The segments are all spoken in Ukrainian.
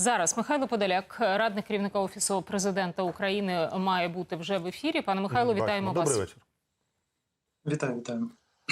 Зараз Михайло Подоляк, радник керівника офісу президента України, має бути вже в ефірі. Пане Михайло, вітаємо Добрий вас. вечір. Вітаю, вітаю.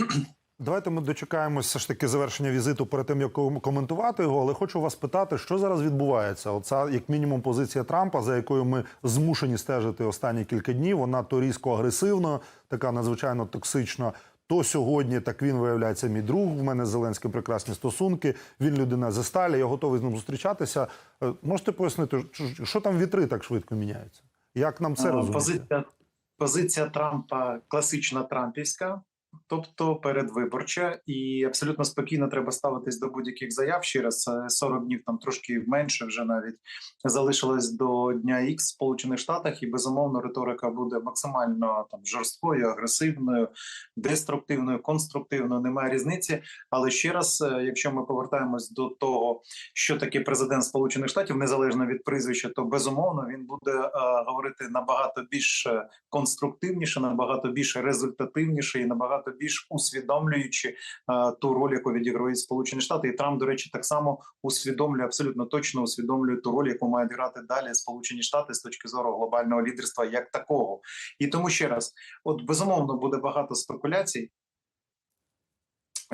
Давайте ми дочекаємось все ж таки завершення візиту перед тим, як коментувати його. Але хочу вас питати, що зараз відбувається? Оця, як мінімум, позиція Трампа, за якою ми змушені стежити останні кілька днів. Вона то різко агресивна, така надзвичайно токсична. То сьогодні так він виявляється мій друг. В мене з Зеленським прекрасні стосунки. Він людина зі сталі. Я готовий з ним зустрічатися. Е, Можете пояснити, що- що там вітри так швидко міняються? Як нам це розуміти? Позиція, позиція Трампа класична трампівська, тобто передвиборча, і абсолютно спокійно треба ставитись до будь-яких заяв. Ще раз е, 40 днів там трошки менше вже навіть залишилось до дня Х в Сполучених Штатах, і безумовно риторика буде максимально там жорсткою, агресивною, деструктивною, конструктивною. Немає різниці. Але ще раз, е, якщо ми повертаємось до того, що таке президент Сполучених Штатів, незалежно від прізвища, то безумовно він буде е, говорити набагато більш е, конструктивніше, набагато більш результативніше і набагато більш усвідомлюючи е, ту роль, яку відіграють Сполучені Штати. І Трамп, до речі, так само усвідомлює абсолютно точно усвідомлює ту роль, яку мають грати далі Сполучені Штати з точки зору глобального лідерства як такого. І тому ще раз, от безумовно буде багато спекуляцій.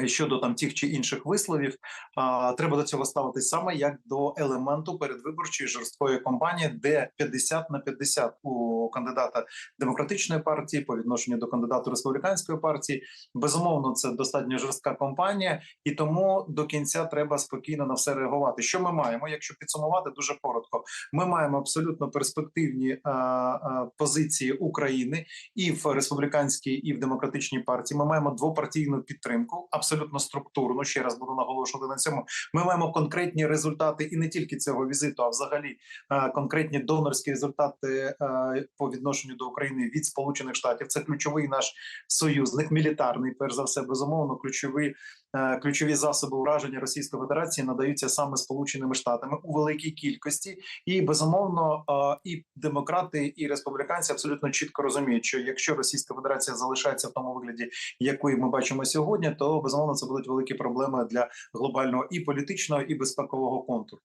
Щодо там тих чи інших висловів, а, треба до цього ставитись саме як до елементу передвиборчої жорсткої кампанії, де 50 на 50 у кандидата демократичної партії по відношенню до кандидата республіканської партії. Безумовно, це достатньо жорстка кампанія, і тому до кінця треба спокійно на все реагувати. Що ми маємо? Якщо підсумувати дуже коротко, ми маємо абсолютно перспективні а, а, позиції України і в республіканській, і в демократичній партії. Ми маємо двопартійну підтримку, абсолютно структурну. Ще раз буду наголошувати на цьому. Ми маємо конкретні результати, і не тільки цього візиту, а взагалі е, конкретні донорські результати е, по відношенню до України від Сполучених Штатів. Це ключовий наш союзник, мілітарний, перш за все, безумовно, ключовий. Е, Ключові засоби ураження Російської Федерації надаються саме Сполученими Штатами у великій кількості, і безумовно е, і демократи, і республіканці абсолютно чітко розуміють, що якщо Російська Федерація залишається в тому вигляді, якої ми бачимо сьогодні, то безумовно це будуть великі проблеми для глобального і політичного, і безпекового контуру.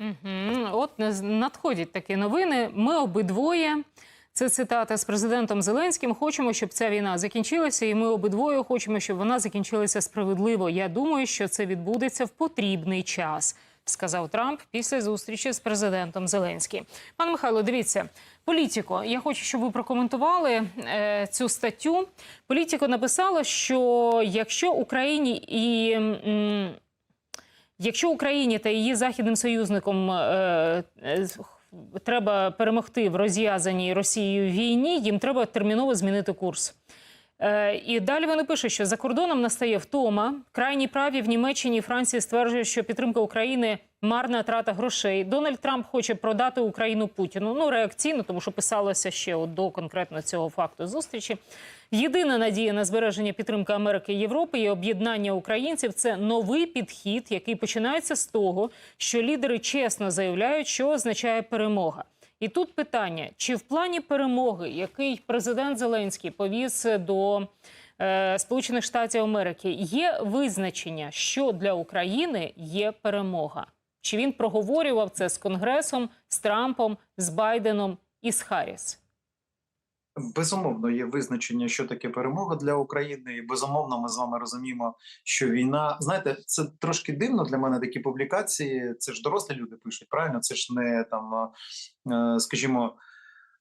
Угу. От не- надходять такі новини. Ми обидвоє. Це цитата з президентом Зеленським. Хочемо, щоб ця війна закінчилася, і ми обидвоє хочемо, щоб вона закінчилася справедливо. Я думаю, що це відбудеться в потрібний час, сказав Трамп після зустрічі з президентом Зеленським. Пане Михайло, дивіться, політико. Я хочу, щоб ви прокоментували е, цю статтю. Політико написала, що якщо Україні і м, Якщо Україні та її західним союзникам е, е, треба перемогти в розв'язаній Росією війні, їм треба терміново змінити курс. Е, і далі вони пишуть, що за кордоном настає втома. Крайні праві в Німеччині і Франції стверджують, що підтримка України марна трата грошей. Дональд Трамп хоче продати Україну Путіну. Ну реакційно, тому що писалося ще от до конкретно цього факту зустрічі. Єдина надія на збереження підтримки Америки і Європи і об'єднання українців це новий підхід, який починається з того, що лідери чесно заявляють, що означає перемога. І тут питання: чи в плані перемоги, який президент Зеленський повіз до е, Сполучених Штатів Америки, є визначення, що для України є перемога? Чи він проговорював це з Конгресом, з Трампом, з Байденом і з Харріс? Безумовно, є визначення, що таке перемога для України, і безумовно, ми з вами розуміємо, що війна знаєте, це трошки дивно для мене. Такі публікації. Це ж дорослі люди пишуть. Правильно, це ж не там, е, скажімо.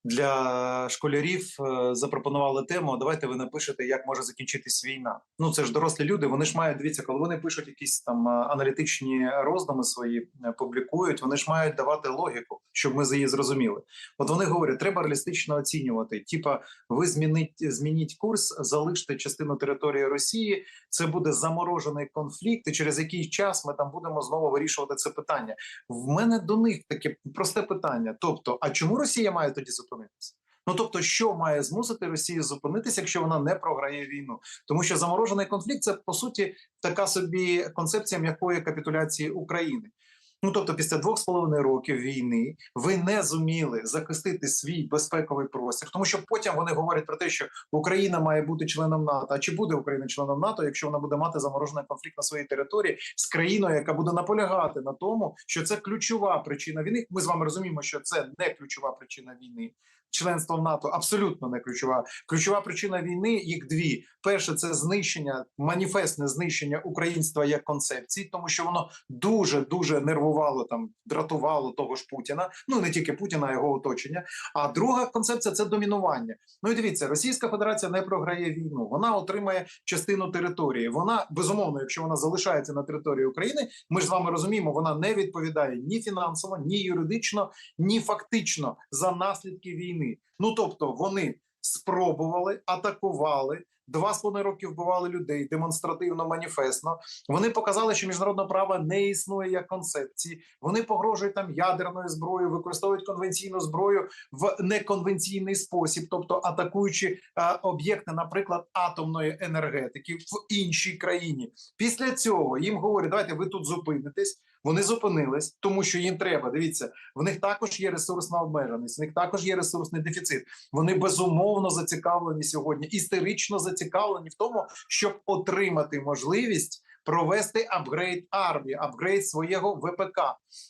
Для школярів е, запропонували тему. Давайте ви напишете, як може закінчитись війна. Ну це ж дорослі люди. Вони ж мають дивіться, коли вони пишуть якісь там е, аналітичні роздуми свої е, публікують. Вони ж мають давати логіку, щоб ми за її зрозуміли. От вони говорять, треба реалістично оцінювати. Типа, ви змінить змініть курс, залиште частину території Росії. Це буде заморожений конфлікт, і через який час ми там будемо знову вирішувати це питання. В мене до них таке просте питання: тобто, а чому Росія має тоді зупинитися? Ну тобто, що має змусити Росію зупинитися, якщо вона не програє війну? Тому що заморожений конфлікт це по суті така собі концепція м'якої капітуляції України. Ну тобто, після двох з половиною років війни ви не зуміли захистити свій безпековий простір, тому що потім вони говорять про те, що Україна має бути членом НАТО. А чи буде Україна членом НАТО, якщо вона буде мати заморожений конфлікт на своїй території з країною, яка буде наполягати на тому, що це ключова причина війни? Ми з вами розуміємо, що це не ключова причина війни. Членство в НАТО абсолютно не ключова. Ключова причина війни їх дві: перше це знищення, маніфестне знищення українства як концепції, тому що воно дуже дуже нервувало там, дратувало того ж Путіна. Ну не тільки Путіна, а його оточення. А друга концепція це домінування. Ну і дивіться, Російська Федерація не програє війну. Вона отримає частину території. Вона безумовно, якщо вона залишається на території України, ми ж з вами розуміємо, вона не відповідає ні фінансово, ні юридично, ні фактично за наслідки війни. Ну тобто вони спробували, атакували. Два з половиною роки вбивали людей демонстративно, маніфестно. Вони показали, що міжнародне право не існує як концепції. Вони погрожують там ядерною зброєю, використовують конвенційну зброю в неконвенційний спосіб, тобто атакуючи е, об'єкти, наприклад, атомної енергетики в іншій країні. Після цього їм говорять, давайте ви тут зупинитесь. Вони зупинились, тому що їм треба. Дивіться, в них також є ресурсна обмеженість, в них також є ресурсний дефіцит. Вони безумовно зацікавлені сьогодні, істерично зацікавлені в тому, щоб отримати можливість провести апгрейд армії, апгрейд свого ВПК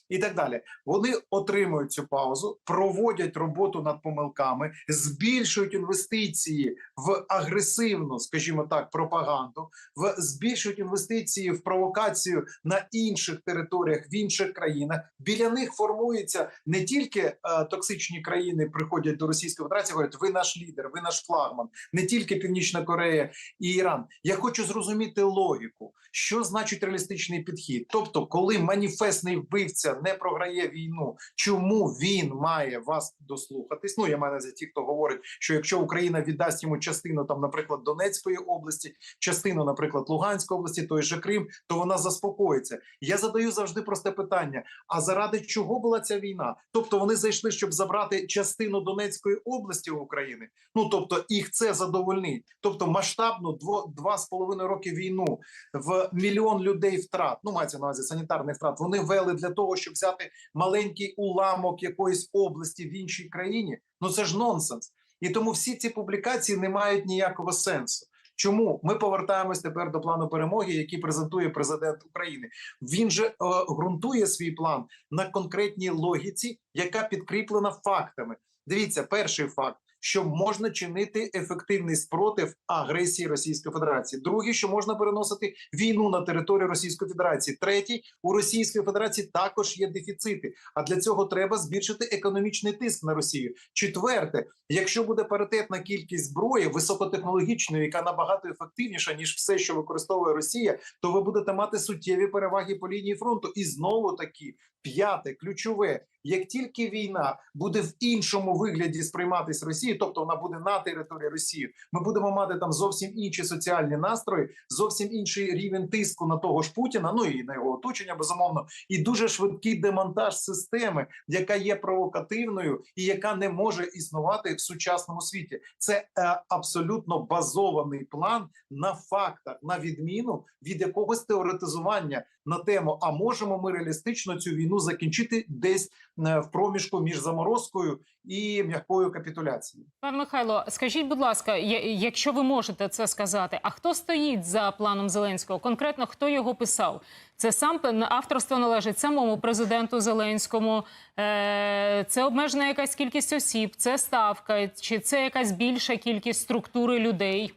і так далі. Вони отримують цю паузу, проводять роботу над помилками, збільшують інвестиції в агресивну, скажімо так, пропаганду, в збільшують інвестиції в провокацію на інших територіях, в інших країнах. Біля них формуються не тільки е, токсичні країни, приходять до Російської Федерації, говорять, ви наш лідер, ви наш флагман, не тільки Північна Корея і Іран. Я хочу зрозуміти логіку, що значить реалістичний підхід. Тобто, коли маніфестний вбивця не програє війну, чому він має вас дослухатись? Ну я маю увазі ті, хто говорить, що якщо Україна віддасть йому частину, там, наприклад, Донецької області, частину, наприклад, Луганської області, той же Крим, то вона заспокоїться. Я задаю завжди просте питання: а заради чого була ця війна? Тобто вони зайшли, щоб забрати частину Донецької області України. Ну тобто їх це задовольнить. Тобто масштабну дво два з половиною роки війну в мільйон людей втрат. Ну мається на увазі санітарних втрат. Вони вели для того, щоб взяти маленький уламок якоїсь області в іншій країні. Ну це ж нонсенс. І тому всі ці публікації не мають ніякого сенсу. Чому ми повертаємось тепер до плану перемоги, який презентує президент України? Він же е, ґрунтує свій план на конкретній логіці, яка підкріплена фактами. Дивіться, перший факт. Що можна чинити ефективний спротив агресії Російської Федерації, другий, що можна переносити війну на територію Російської Федерації. Третій у Російської Федерації також є дефіцити. А для цього треба збільшити економічний тиск на Росію. Четверте, якщо буде паритетна кількість зброї високотехнологічної, яка набагато ефективніша ніж все, що використовує Росія, то ви будете мати суттєві переваги по лінії фронту. І знову таки п'яте ключове. Як тільки війна буде в іншому вигляді сприйматись Росією, тобто вона буде на території Росії, ми будемо мати там зовсім інші соціальні настрої, зовсім інший рівень тиску на того ж Путіна, ну і на його оточення, безумовно, і дуже швидкий демонтаж системи, яка є провокативною і яка не може існувати в сучасному світі. Це е, абсолютно базований план на фактах, на відміну від якогось теоретизування на тему: а можемо ми реалістично цю війну закінчити десь е, в проміжку між заморозкою і м'якою капітуляцією. Пан Михайло, скажіть, будь ласка, якщо ви можете це сказати, а хто стоїть за планом Зеленського? Конкретно хто його писав? Це сам авторство належить самому президенту Зеленському. Е, Це обмежена якась кількість осіб, це ставка, чи це якась більша кількість структури людей?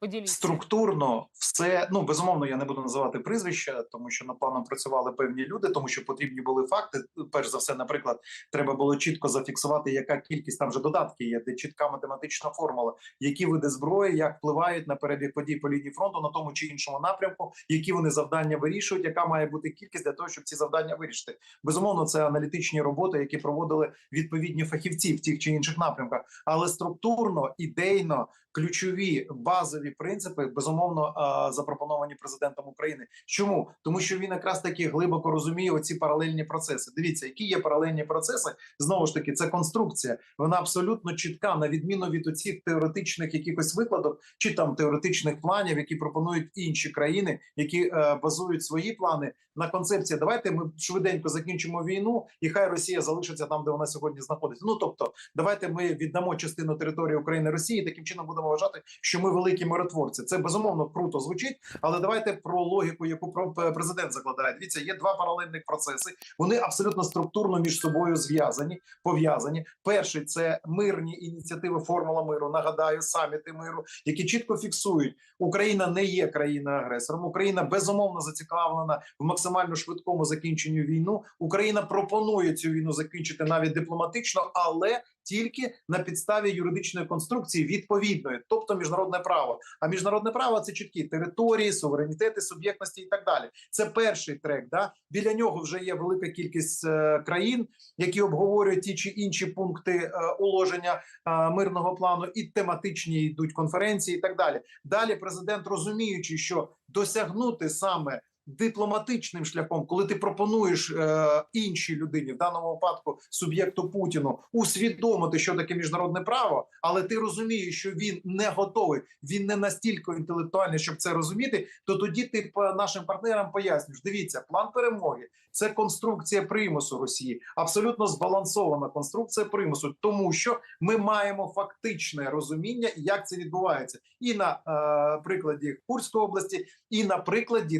Поділіться. Структурно все ну безумовно, я не буду називати прізвища, тому що над планом працювали певні люди, тому що потрібні були факти. Перш за все, наприклад, треба було чітко зафіксувати, яка кількість там вже додатки є, де чітка математична формула, які види зброї, як впливають на перебіг подій по лінії фронту на тому чи іншому напрямку, які вони завдання вирішують, яка має бути кількість для того, щоб ці завдання вирішити. Безумовно, це аналітичні роботи, які проводили відповідні фахівці в тих чи інших напрямках, але структурно, ідейно ключові базові принципи безумовно е, запропоновані президентом України. Чому тому, що він якраз таки глибоко розуміє оці паралельні процеси. Дивіться, які є паралельні процеси. Знову ж таки, це конструкція. Вона абсолютно чітка, на відміну від оцих теоретичних якихось викладок чи там теоретичних планів, які пропонують інші країни, які е, базують свої плани на концепції. Давайте ми швиденько закінчимо війну, і хай Росія залишиться там, де вона сьогодні знаходиться. Ну тобто, давайте ми віддамо частину території України Росії. Таким чином будемо вважати, що ми великі миротворці. Це безумовно круто звучить, але давайте про логіку, яку про- президент закладає. Дивіться, є два паралельних процеси. Вони абсолютно структурно між собою зв'язані, пов'язані. Перший це мирні ініціативи Формула миру. Нагадаю, саміти миру, які чітко фіксують, Україна не є країною агресором. Україна безумовно зацікавлена в максимально швидкому закінченню війну. Україна пропонує цю війну закінчити навіть дипломатично, але тільки на підставі юридичної конструкції відповідної, тобто міжнародне право. А міжнародне право це чіткі території, суверенітети, суб'єктності і так далі. Це перший трек. Да біля нього вже є велика кількість е, країн, які обговорюють ті чи інші пункти е, уложення е, мирного плану, і тематичні йдуть конференції, і так далі. Далі президент розуміючи, що досягнути саме дипломатичним шляхом, коли ти пропонуєш е, іншій людині, в даному випадку суб'єкту Путіну, усвідомити, що таке міжнародне право, але ти розумієш, що він не готовий, він не настільки інтелектуальний, щоб це розуміти. То тоді ти нашим партнерам пояснюєш: дивіться, план перемоги це конструкція примусу Росії, абсолютно збалансована конструкція примусу, тому що ми маємо фактичне розуміння, як це відбувається, і на е, прикладі Курської області, і на прикладі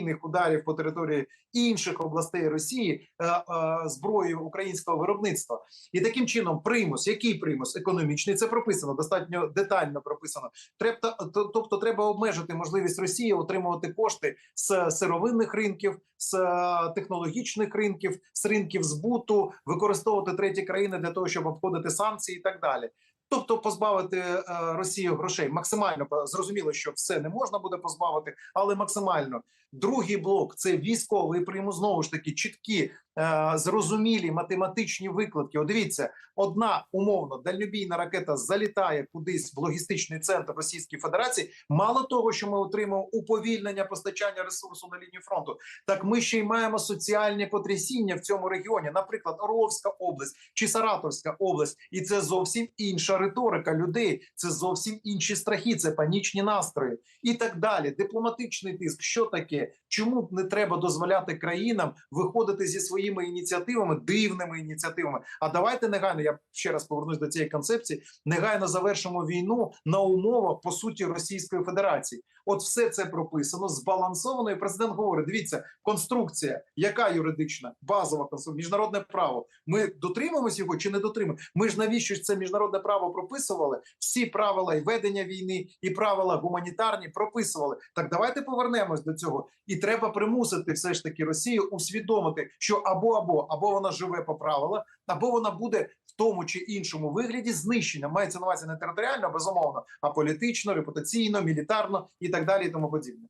дальнобійних ударів по території інших областей Росії е, е, зброєю українського виробництва. І таким чином, примус, який примус економічний, це прописано достатньо детально прописано. Треба то- тобто, треба обмежити можливість Росії отримувати кошти з сировинних ринків, з е, технологічних ринків, з ринків збуту, використовувати треті країни для того, щоб обходити санкції і так далі. Тобто позбавити е, Росію грошей максимально зрозуміло, що все не можна буде позбавити, але максимально. Другий блок це військовий примус. Знову ж таки, чіткі, е, зрозумілі математичні викладки. От дивіться, одна умовно дальнобійна ракета залітає кудись в логістичний центр Російської Федерації. Мало того, що ми отримаємо уповільнення постачання ресурсу на лінію фронту, так ми ще й маємо соціальні потрясіння в цьому регіоні, наприклад, Орловська область чи Саратовська область, і це зовсім інша риторика людей. Це зовсім інші страхи, це панічні настрої і так далі. Дипломатичний тиск. Що таке? Чому не треба дозволяти країнам виходити зі своїми ініціативами, дивними ініціативами? А давайте негайно. Я ще раз повернусь до цієї концепції. Негайно завершимо війну на умовах по суті Російської Федерації. От все це прописано збалансовано. І президент говорить: дивіться, конструкція, яка юридична, базова конструкція, міжнародне право. Ми дотримуємося його чи не дотримуємо? Ми ж навіщо це міжнародне право прописували? Всі правила і ведення війни, і правила гуманітарні прописували. Так давайте повернемось до цього. І треба примусити все ж таки Росію усвідомити, що або або або вона живе по правилах, або вона буде в тому чи іншому вигляді знищена. Мається на увазі не територіально, безумовно, а політично, репутаційно, мілітарно і так далі, і тому подібне.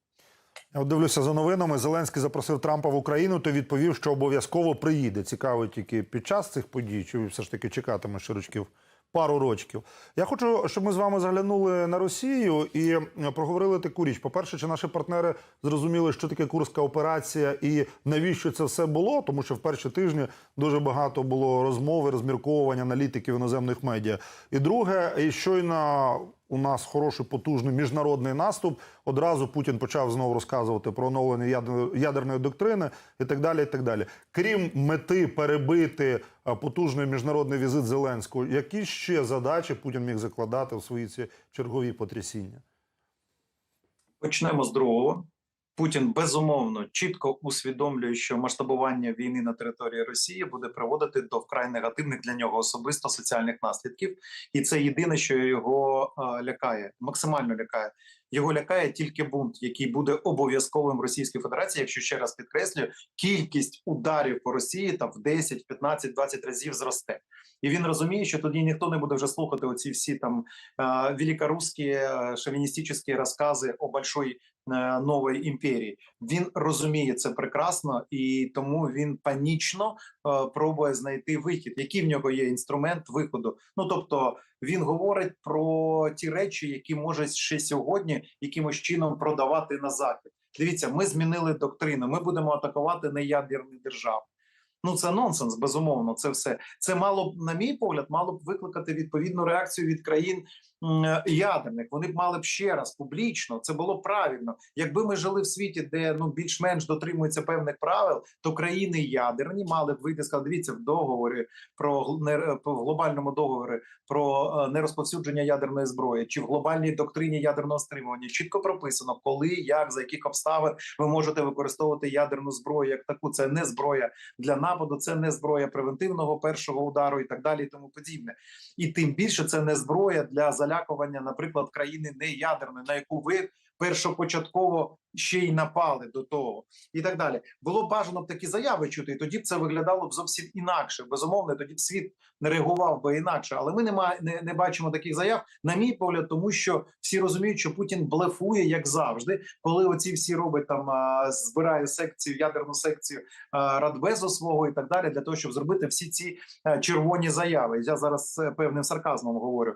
Я дивлюся за новинами. Зеленський запросив Трампа в Україну, то відповів, що обов'язково приїде. Цікаво тільки під час цих подій, чи все ж таки чекатиме ще рочків пару рочків. Я хочу, щоб ми з вами заглянули на Росію і проговорили таку річ. По-перше, чи наші партнери зрозуміли, що таке курська операція і навіщо це все було? Тому що в перші тижні дуже багато було розмови, розмірковувань аналітиків іноземних медіа. І друге, і щойно у нас хороший потужний міжнародний наступ. Одразу Путін почав знову розказувати про оновлення ядерної доктрини і так далі. І так далі. Крім мети перебити е, потужний міжнародний візит Зеленського, які ще задачі Путін міг закладати в свої ці чергові потрясіння? Почнемо з другого. Путін безумовно чітко усвідомлює, що масштабування війни на території Росії буде приводити до вкрай негативних для нього особисто соціальних наслідків, і це єдине, що його е, лякає, максимально лякає. Його лякає тільки бунт, який буде обов'язковим в Російській Федерації. Якщо ще раз підкреслюю, кількість ударів по Росії там в 10, 15, 20 разів зросте. І він розуміє, що тоді ніхто не буде вже слухати оці всі там е, великорусські е, шовіністичні розкази о большой е, новій імперії. Він розуміє це прекрасно, і тому він панічно е, пробує знайти вихід. Який в нього є інструмент виходу? Ну тобто він говорить про ті речі, які може ще сьогодні якимось чином продавати на захід. Дивіться, ми змінили доктрину. Ми будемо атакувати неядерні держави. Ну це нонсенс, безумовно. Це все це мало б, на мій погляд, мало б викликати відповідну реакцію від країн ядерних. Вони б мали б ще раз публічно. Це було правильно. Якби ми жили в світі, де ну більш-менш дотримуються певних правил, то країни ядерні мали б вийти сказати, дивіться в договорі про гл- в глобальному договорі про е, нерозповсюдження ядерної зброї чи в глобальній доктрині ядерного стримування чітко прописано, коли, як за яких обставин ви можете використовувати ядерну зброю як таку. Це не зброя для нападу, це не зброя превентивного першого удару і так далі, і тому подібне. І тим більше це не зброя для залякування, наприклад, країни неядерної, на яку ви першопочатково ще й напали до того, і так далі. Було бажано б такі заяви чути, і тоді б це виглядало б зовсім інакше. Безумовно, тоді б світ не реагував би інакше. Але ми нема, не, не бачимо таких заяв, на мій погляд, тому що всі розуміють, що Путін блефує як завжди, коли оці всі робить там а, збирає секцію, ядерну секцію а, Радбезу свого і так далі, для того, щоб зробити всі ці а, червоні заяви. Я зараз це певним сарказмом говорю.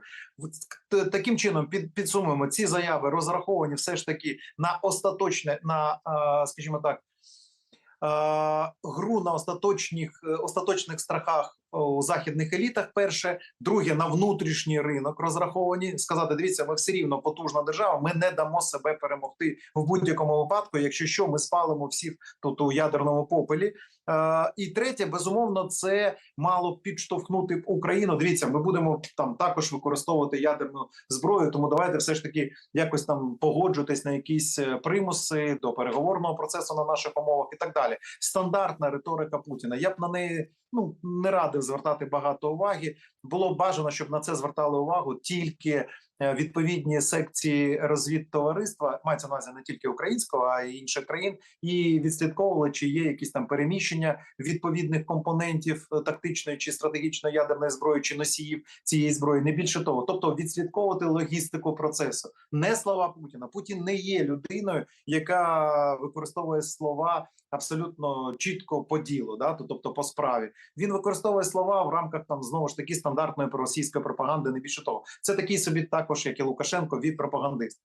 Таким чином під, підсумуємо ці заяви розраховані все ж таки на остаточне, на скажімо так. Гру на остаточних е, остаточних страхах у західних елітах. Перше, друге на внутрішній ринок розраховані. Сказати, дивіться, ми все рівно потужна держава. Ми не дамо себе перемогти в будь-якому випадку. Якщо що, ми спалимо всіх тут у ядерному попелі. Е, і третє, безумовно, це мало підштовхнути Україну. Дивіться, ми будемо там також використовувати ядерну зброю. Тому давайте все ж таки якось там погоджуватись на якісь е, примуси до переговорного процесу на наших умовах і так далі. Стандартна риторика Путіна. Я б на неї ну не радив звертати багато уваги. Було бажано, щоб на це звертали увагу тільки відповідні секції розвідтовариства, мається на увазі не тільки українського, а й інших країн, і відслідковували, чи є якісь там переміщення відповідних компонентів е, тактичної чи стратегічної ядерної зброї, чи носіїв цієї зброї. Не більше того, тобто відслідковувати логістику процесу. Не слова Путіна. Путін не є людиною, яка використовує слова абсолютно чітко по ділу, да, тобто по справі. Він використовує слова в рамках там знову ж таки стандартної проросійської пропаганди. Не більше того, це такий собі також, як і Лукашенко, від пропагандист.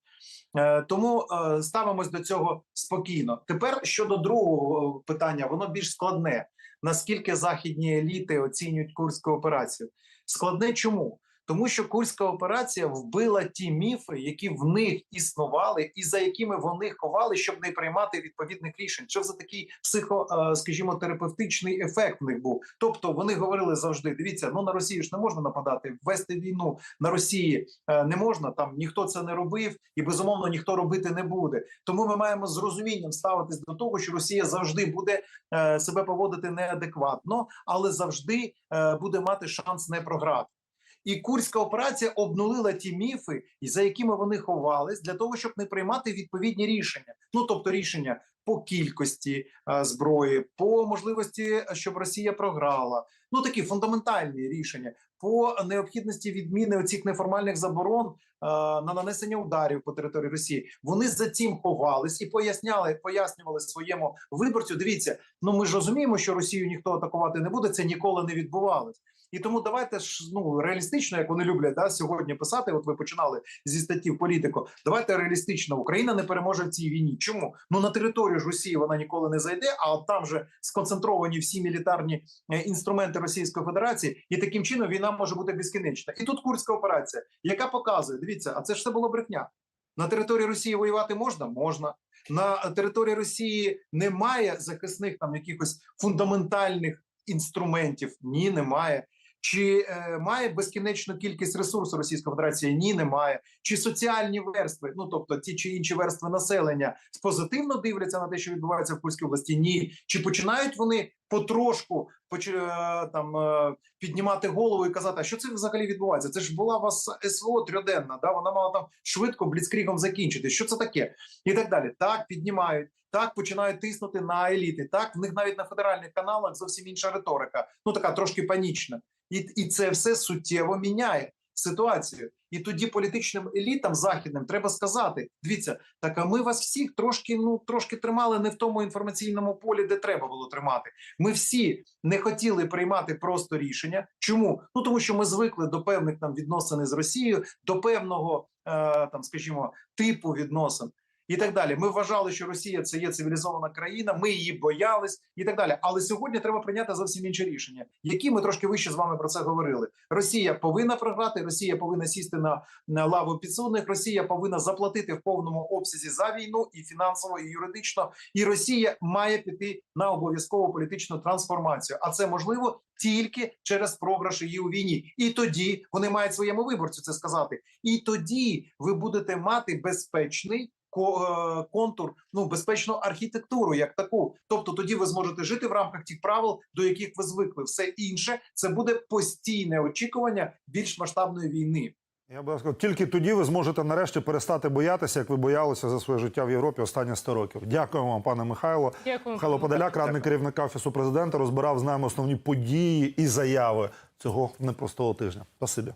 Е, тому е, ставимось до цього спокійно. Тепер щодо другого е, питання, воно більш складне. Наскільки західні еліти оцінюють курську операцію? Складне чому? Тому що курська операція вбила ті міфи, які в них існували, і за якими вони ховали, щоб не приймати відповідних рішень. Що за такий психо, е, скажімо, терапевтичний ефект в них був? Тобто вони говорили завжди: дивіться, ну на Росію ж не можна нападати, ввести війну на Росії е, не можна. Там ніхто це не робив, і безумовно ніхто робити не буде. Тому ми маємо з розумінням ставитись до того, що Росія завжди буде е, себе поводити неадекватно, але завжди буде мати шанс не програти. І курська операція обнулила ті міфи, за якими вони ховались, для того, щоб не приймати відповідні рішення. Ну тобто рішення по кількості е, зброї, по можливості, щоб Росія програла. Ну такі фундаментальні рішення по необхідності відміни оцих неформальних заборон е, на нанесення ударів по території Росії. Вони за цим ховались і поясняли, пояснювали своєму виборцю. Дивіться, ну ми ж розуміємо, що Росію ніхто атакувати не буде. Це ніколи не відбувалось. І тому давайте ж ну реалістично, як вони люблять да, сьогодні писати. От ви починали зі статті в політику. Давайте реалістично. Україна не переможе в цій війні. Чому? Ну на територію ж Росії вона ніколи не зайде, а от там же сконцентровані всі мілітарні е, інструменти Російської Федерації, і таким чином війна може бути безкінечна. І тут курська операція, яка показує: дивіться, а це ж все було брехня. На території Росії воювати можна? Можна. На території Росії немає захисних там якихось фундаментальних інструментів. Ні, немає. Чи е, має безкінечну кількість ресурсу Російська Федерація? Ні, немає. Чи соціальні верстви, ну тобто ті чи інші верстви населення позитивно дивляться на те, що відбувається в Курській області? Ні. Чи починають вони потрошку поч... е, там е, піднімати голову і казати, а що це взагалі відбувається? Це ж була у вас СВО трьоденна, да вона мала там швидко бліцкрігом закінчити. Що це таке? І так далі. Так піднімають. Так починають тиснути на еліти. Так в них навіть на федеральних каналах зовсім інша риторика. Ну така трошки панічна. І, і це все суттєво міняє ситуацію. І тоді політичним елітам західним треба сказати: дивіться, так а ми вас всіх трошки ну трошки тримали не в тому інформаційному полі, де треба було тримати. Ми всі не хотіли приймати просто рішення. Чому? Ну тому що ми звикли до певних там відносин з Росією, до певного е, там, скажімо, типу відносин. І так далі, ми вважали, що Росія це є цивілізована країна. Ми її боялись, і так далі. Але сьогодні треба прийняти зовсім інше рішення, які ми трошки вище з вами про це говорили. Росія повинна програти, Росія повинна сісти на, на лаву підсудних. Росія повинна заплатити в повному обсязі за війну і фінансово, і юридично. І Росія має піти на обов'язкову політичну трансформацію. А це можливо тільки через програш її у війні. І тоді вони мають своєму виборцю це сказати. І тоді ви будете мати безпечний. Е, Контур, ну безпечну архітектуру, як таку. Тобто, тоді ви зможете жити в рамках тих правил, до яких ви звикли. Все інше це буде постійне очікування більш масштабної війни. Я би сказав, тільки тоді ви зможете нарешті перестати боятися, як ви боялися за своє життя в Європі останні 100 років. Дякуємо вам, пане Михайло. Дякую. Михайло Подоляк, радник Дякую. керівника офісу президента, розбирав з нами основні події і заяви цього непростого тижня. Спасибі.